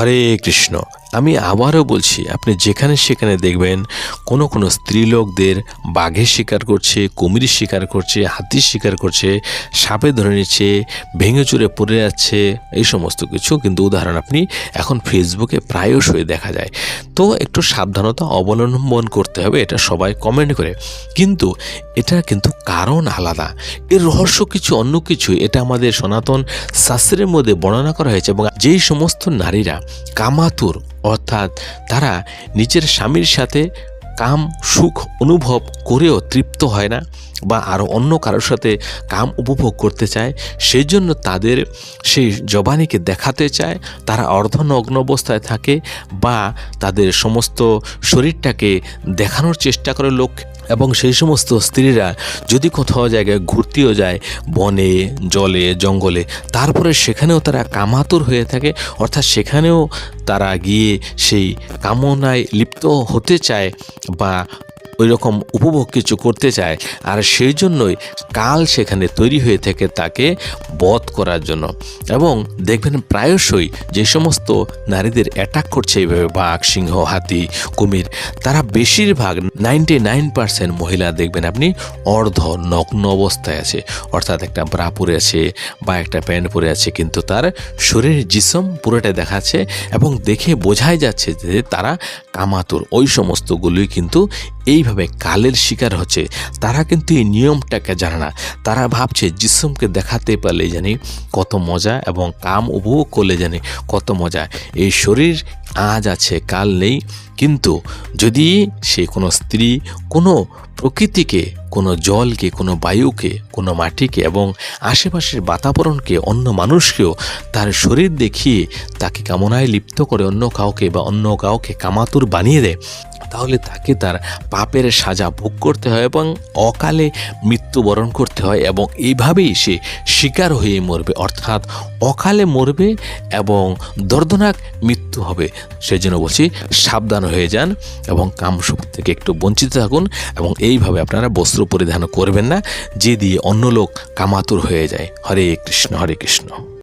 হরে কৃষ্ণ। আমি আবারও বলছি, আপনি যেখানে সেখানে দেখবেন কোনো কোনো স্ত্রীলোকদের বাঘের শিকার করছে, কুমির শিকার করছে হাতির শিকার করছে, সাপে ধরে নিচ্ছে, ভেঙে চুরে পড়ে যাচ্ছে, এই সমস্ত কিছু। কিন্তু উদাহরণ আপনি এখন ফেসবুকে প্রায়শই দেখা যায়। তো একটু সাবধানতা অবলম্বন করতে হবে, এটা সবাই কমেন্ট করে। কিন্তু এটা কিন্তু কারণ আলাদা। এর রহস্য কিছু, অন্য কিছু, এটা আমাদের সনাতন শাস্ত্রের মধ্যে বর্ণনা করা হয়েছে। এবং যেই সমস্ত নারীরা কামাতুর অর্থাৎ তারা নিজের স্বামীর সাথে কাম সুখ অনুভব করেও তৃপ্ত হয় না বা আরও অন্য কারোর সাথে কাম উপভোগ করতে চায় সেই জন্য তাদের সেই জবানিকে দেখাতে চায়, তারা অর্ধনগ্ন অবস্থায় থাকে বা তাদের সমস্ত শরীরটাকে দেখানোর চেষ্টা করে লোক এবং সেই সমস্ত স্ত্রীরা যদি কোথাও জায়গায় ঘুরতেও যায়, বনে, জলে, জঙ্গলে, তারপরে সেখানেও তারা কামাতুর হয়ে থাকে, অর্থাৎ সেখানেও তারা গিয়ে সেই কামনায় লিপ্ত হতে চায় বা ওই রকম উপভোগ কিছু করতে চায়। আর সেই জন্যই কাল সেখানে তৈরি হয়ে থেকে তাকে বধ করার জন্য। এবং দেখবেন প্রায়শই যে সমস্ত নারীদের অ্যাটাক করছে এইভাবে, বাঘ, সিংহ, হাতি, কুমির, তারা বেশিরভাগ নাইনটি নাইন পার্সেন্ট মহিলা দেখবেন আপনি অর্ধ নগ্ন অবস্থায় আছে। অর্থাৎ একটা ব্রা পরে আছে বা একটা প্যান্ট পরে আছে, কিন্তু তার শরীরের জিসম পুরোটা দেখাচ্ছে এবং দেখে বোঝাই যাচ্ছে যে তারা কামাতুর। ওই সমস্তগুলোই কিন্তু এইভাবে কালের শিকার হচ্ছে। তারা কিন্তু এই নিয়মটাকে জানে না। তারা ভাবছে জিসমকে দেখাতে পারলে জানি কত মজা এবং কাম উপভোগ করলে জানি কত মজা। এই শরীর আজ আছে, কাল নেই। কিন্তু যদি সে কোনো স্ত্রী, কোনো প্রকৃতিকে, কোনো জলকে, কোনো বায়ুকে, কোনো মাটিকে এবং আশেপাশের বাতাবরণকে, অন্য মানুষকেও তার শরীর দেখিয়ে তাকে কামনায় লিপ্ত করে অন্য কাউকে বা অন্য কাউকে কামাতুর বানিয়ে দেয় তাহলে তাকে তার পাপের সাজা ভোগ করতে হয় এবং অকালে মৃত্যুবরণ করতে হয় এবং এইভাবেই সে শিকার হয়ে মরবে। অর্থাৎ অকালে মরবে এবং দর্দনাক মৃত্যু হবে। সেই জন্য বলছি, সাবধান হয়ে যান এবং কামসুখ থেকে একটু বঞ্চিত থাকুন এবং এইভাবে আপনারা বস্ত্র পরিধান করবেন না, যে দিয়ে অন্য লোক কামাতুর হয়ে যায়। হরে কৃষ্ণ হরে কৃষ্ণ।